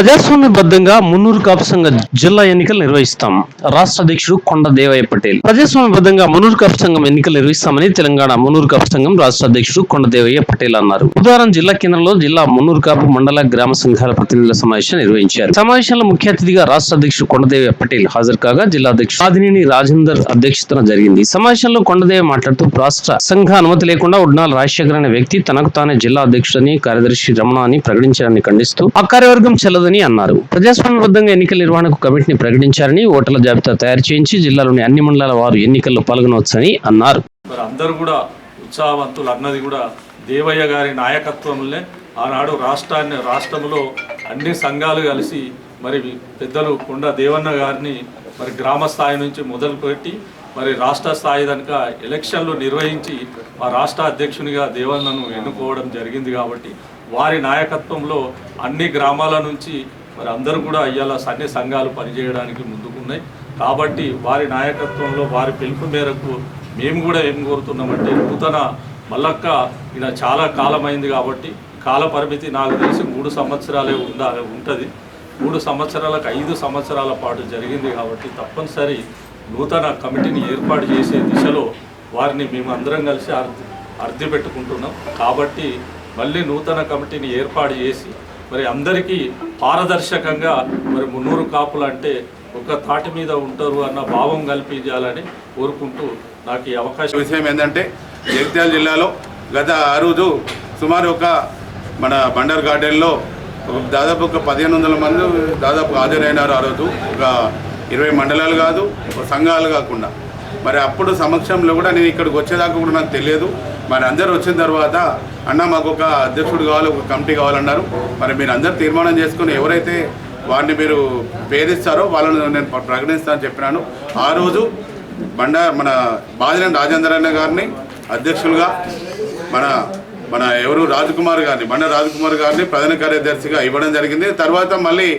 ప్రజాస్వామ్యబద్ధంగా మున్నూరు కాపు సంఘ జిల్లా ఎన్నికలు నిర్వహిస్తాం. రాష్ట్ర అధ్యక్షుడు కొండ దేవయ్య పటేల్. ప్రజాస్వామ్యబద్ధంగా మున్నూరు కాపు సంఘం ఎన్నికలు నిర్వహిస్తామని తెలంగాణ మున్నూరు కాపు సంఘం రాష్ట్ర అధ్యక్షుడు కొండ దేవయ్య పటేల్ అన్నారు. బుధవారం జిల్లా కేంద్రంలో జిల్లా మున్నూరు కాపు మండల గ్రామ సంఘాల ప్రతినిధుల సమావేశం నిర్వహించారు. సమావేశంలో ముఖ్య అతిథిగా రాష్ట్ర అధ్యక్షుడు కొండదేవయ్య పటేల్ హాజరు కాగా జిల్లా అధ్యక్షుడు ఆదినేని రాజేందర్ అధ్యక్షతన జరిగింది. సమావేశంలో కొండదేవ మాట్లాడుతూ రాష్ట్ర సంఘ అనుమతి లేకుండా ఉడ్నాల రాజశేఖర్ అనే వ్యక్తి తనకు తానే జిల్లా అధ్యక్షుడని కార్యదర్శి రమణ అని ప్రకటించారని ఖండిస్తూ ఆ కార్యవర్గం చెల్లదని అన్నారు. ప్రజాస్వామ్యబద్ధంగా ఎన్నికల నిర్వహణకు కమిటీని ప్రకటించారని ఓటర్ల జాబితా తయారు చేయించి జిల్లాలోని అన్ని మండలాల వారు ఎన్నికల్లో పాల్గొనవచ్చని అన్నారు. మరి అందరూ కూడా ఉత్సాహవంతులు అన్నది కూడా దేవయ్య గారి నాయకత్వంలోనే ఆనాడు రాష్ట్రాన్ని రాష్ట్రంలో అన్ని సంఘాలు కలిసి మరి పెద్దలు కొండ దేవన్న గారిని మరి గ్రామ స్థాయి నుంచి మొదలుపెట్టి మరి రాష్ట్ర స్థాయి కనుక ఎలక్షన్లు నిర్వహించి మా రాష్ట్ర అధ్యక్షునిగా దేవన్నను ఎన్నుకోవడం జరిగింది కాబట్టి వారి నాయకత్వంలో అన్ని గ్రామాల నుంచి మరి అందరూ కూడా ఇవాళ సన్ని సంఘాలు పనిచేయడానికి ముందుకున్నాయి. కాబట్టి వారి నాయకత్వంలో వారి పిలుపు మేరకు మేము కూడా ఏం కోరుతున్నామంటే నూతన మల్లక్క ఈయన చాలా కాలమైంది కాబట్టి కాల పరిమితి నాకు తెలిసి మూడు సంవత్సరాలే ఉందా ఉంటుంది. మూడు సంవత్సరాలకు ఐదు సంవత్సరాల పాటు జరిగింది కాబట్టి తప్పనిసరి నూతన కమిటీని ఏర్పాటు చేసే దిశలో వారిని మేము అందరం కలిసి అర్థి అర్థి పెట్టుకుంటున్నాం. కాబట్టి మళ్ళీ నూతన కమిటీని ఏర్పాటు చేసి మరి అందరికీ పారదర్శకంగా మరి మున్నూరు కాపులు అంటే ఒక తాటి మీద ఉంటారు అన్న భావం కల్పించాలని కోరుకుంటూ నాకు ఈ అవకాశం విషయం ఏంటంటే జగిత్యాల జిల్లాలో గత ఆ రోజు సుమారు ఒక మన బండర్ గార్డెన్లో ఒక దాదాపు ఒక పదిహేను వందల మంది దాదాపు హాజరైనారు ఆ రోజు. ఒక ఇరవై మండలాలు కాదు ఒక సంఘాలు కాకుండా. మరి అప్పుడు సమక్షంలో కూడా నేను ఇక్కడికి వచ్చేదాకా కూడా నాకు తెలియదు. మరి అందరు వచ్చిన తర్వాత అన్న మాకు ఒక అధ్యక్షుడు కావాలి ఒక కమిటీ కావాలన్నారు. మరి మీరు అందరు తీర్మానం చేసుకుని ఎవరైతే వారిని మీరు పేరిస్తారో వాళ్ళని నేను ప్రకటిస్తానని చెప్పినాను. ఆ రోజు బండ మన బాదినేని రాజేంద్ర అన్న గారిని అధ్యక్షులుగా మన మన ఎవరు రాజకుమార్ గారిని బండ రాజకుమార్ గారిని ప్రధాన కార్యదర్శిగా ఇవ్వడం జరిగింది. తర్వాత మళ్ళీ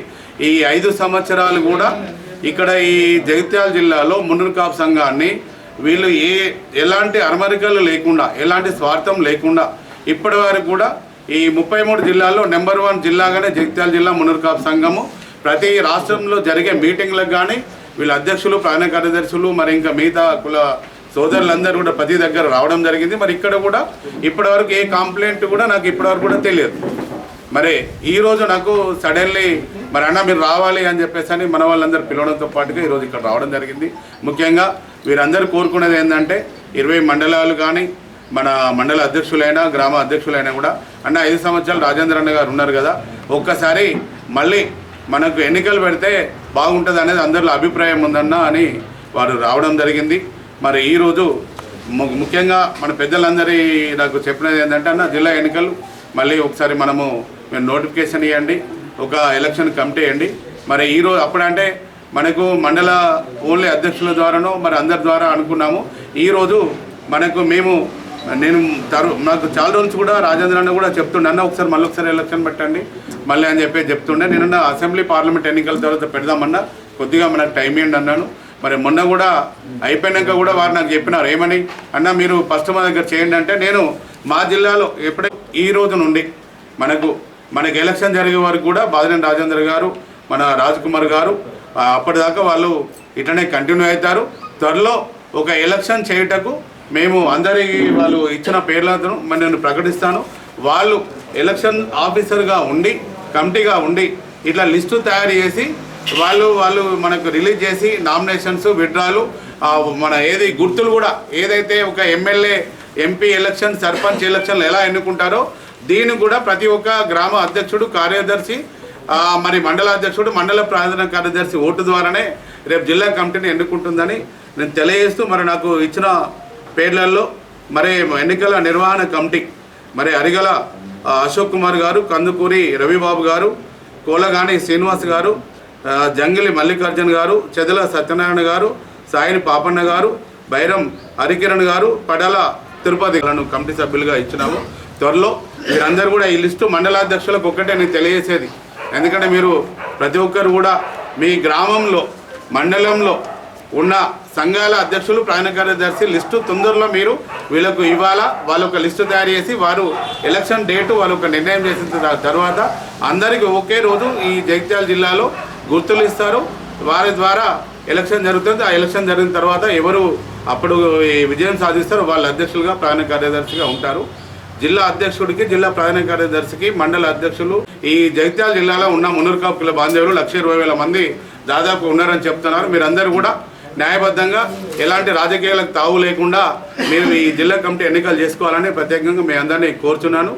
ఈ ఐదు సంవత్సరాలు కూడా ఇక్కడ ఈ జగిత్యాల జిల్లాలో మున్నూరు సంఘాన్ని వీళ్ళు ఏ ఎలాంటి అరమరికలు లేకుండా ఎలాంటి స్వార్థం లేకుండా ఇప్పటి వరకు కూడా ఈ ముప్పై మూడు జిల్లాల్లో నెంబర్ వన్ జిల్లాగానే జగిత్యాల జిల్లా మునర్కాప్ సంఘము. ప్రతి రాష్ట్రంలో జరిగే మీటింగ్లకు కానీ వీళ్ళ అధ్యక్షులు ప్రధాన కార్యదర్శులు మరి ఇంకా మిగతా కుల సోదరులందరూ కూడా ప్రతి దగ్గర రావడం జరిగింది. మరి ఇక్కడ కూడా ఇప్పటివరకు ఏ కంప్లైంట్ కూడా నాకు ఇప్పటివరకు కూడా తెలియదు. మరి ఈరోజు నాకు సడన్లీ మరి అన్న మీరు రావాలి అని చెప్పేసి అని మన వాళ్ళందరూ పిలవడంతో పాటుగా ఈరోజు ఇక్కడ రావడం జరిగింది. ముఖ్యంగా వీరందరూ కోరుకునేది ఏంటంటే ఇరవై మండలాలు కానీ మన మండల అధ్యక్షులైనా గ్రామ అధ్యక్షులైనా కూడా. అన్న ఐదు సంవత్సరాలు రాజేంద్ర అన్న గారు ఉన్నారు కదా. ఒక్కసారి మళ్ళీ మనకు ఎన్నికలు పెడితే బాగుంటుంది అనేది అందరిలో అభిప్రాయం ఉందన్న అని వారు రావడం జరిగింది. మరి ఈరోజు ము- ముఖ్యంగా మన పెద్దలందరి నాకు చెప్పినది ఏంటంటే అన్న జిల్లా ఎన్నికలు మళ్ళీ ఒకసారి మనము మేము నోటిఫికేషన్ ఇవ్వండి ఒక ఎలక్షన్ కమిటీ ఇవ్వండి మరి ఈరోజు అప్పుడంటే మనకు మండల ఓన్లీ అధ్యక్షుల ద్వారానో మరి అందరి ద్వారా అనుకున్నాము. ఈరోజు మనకు మేము నేను తరు నాకు చాలా రోజు కూడా రాజేంద్ర అన్న కూడా చెప్తుండే అన్న ఒకసారి మళ్ళీ ఒకసారి ఎలక్షన్ పెట్టండి మళ్ళీ అని చెప్పి చెప్తుండే. నేను అసెంబ్లీ పార్లమెంట్ ఎన్నికల తర్వాత పెడదామన్నా కొద్దిగా మనకు టైం ఇవ్వండి అన్నాను. మరి మొన్న కూడా అయిపోయినాక కూడా వారు నాకు చెప్పినారు ఏమని? అన్న మీరు ఫస్ట్ మా దగ్గర చేయండి అంటే నేను మా జిల్లాలో ఎప్పుడే ఈ రోజు నుండి మనకు మనకు ఎలక్షన్ జరిగే వరకు కూడా బాదినేని రాజేంద్ర గారు మన రాజ్ కుమార్ గారు అప్పటిదాకా వాళ్ళు ఇట్లనే కంటిన్యూ అవుతారు. త్వరలో ఒక ఎలక్షన్ చేయుటకు మేము అందరి వాళ్ళు ఇచ్చిన పేర్లను మరి నేను ప్రకటిస్తాను. వాళ్ళు ఎలక్షన్ ఆఫీసర్గా ఉండి కమిటీగా ఉండి ఇట్లా లిస్టు తయారు చేసి వాళ్ళు వాళ్ళు మనకు రిలీజ్ చేసి నామినేషన్స్ విడ్రాలు మన ఏది గుర్తులు కూడా ఏదైతే ఒక ఎమ్మెల్యే ఎంపీ ఎలక్షన్ సర్పంచ్ ఎలక్షన్లు ఎలా ఎన్నుకుంటారో దీన్ని కూడా ప్రతి ఒక్క గ్రామ అధ్యక్షుడు కార్యదర్శి మరి మండల అధ్యక్షుడు మండల ప్రధాన కార్యదర్శి ఓటు ద్వారానే రేపు జిల్లా కమిటీని ఎన్నుకుంటుందని నేను తెలియజేస్తూ మరి నాకు ఇచ్చిన పేర్లలో మరి ఎన్నికల నిర్వహణ కమిటీ మరి అరిగల అశోక్ కుమార్ గారు కందుకూరి రవిబాబు గారు కోలగాని శ్రీనివాస్ గారు జంగిలి మల్లికార్జున్ గారు చెదల సత్యనారాయణ గారు సాయిని పాపన్న గారు బైరం హరికిరణ్ గారు పడల తిరుపతి కమిటీ సభ్యులుగా ఇచ్చినాము. త్వరలో మీరందరూ కూడా ఈ లిస్టు మండలాధ్యక్షులకు ఒక్కటే నేను తెలియజేసేది. ఎందుకంటే మీరు ప్రతి ఒక్కరు కూడా మీ గ్రామంలో మండలంలో ఉన్న సంఘాల అధ్యక్షులు ప్రధాన కార్యదర్శి లిస్టు తొందరలో మీరు వీళ్ళకు ఇవ్వాలా? వాళ్ళు ఒక లిస్టు తయారు చేసి వారు ఎలక్షన్ డేటు వాళ్ళు ఒక నిర్ణయం చేసిన తర్వాత అందరికీ ఒకే రోజు ఈ జగిత్యాల జిల్లాలో గుర్తులు ఇస్తారు. వారి ద్వారా ఎలక్షన్ జరుగుతుంది. ఆ ఎలక్షన్ జరిగిన తర్వాత ఎవరు అప్పుడు విజయం సాధిస్తారో వాళ్ళ అధ్యక్షులుగా ప్రధాన కార్యదర్శిగా ఉంటారు. జిల్లా అధ్యక్షుడికి జిల్లా ప్రధాన కార్యదర్శికి మండల అధ్యక్షులు ఈ జగిత్యాల జిల్లాలో ఉన్న మున్నూరు బాంధవులు లక్ష ఇరవై వేల మంది దాదాపు ఉన్నారని చెప్తున్నారు. మీరందరూ కూడా న్యాయబద్ధంగా ఎలాంటి రాజకీయాలకు తావు లేకుండా మేము ఈ జిల్లా కమిటీ ఎన్నికలు చేసుకోవాలని ప్రత్యేకంగా మీ అందరినీ కోరుచున్నాను.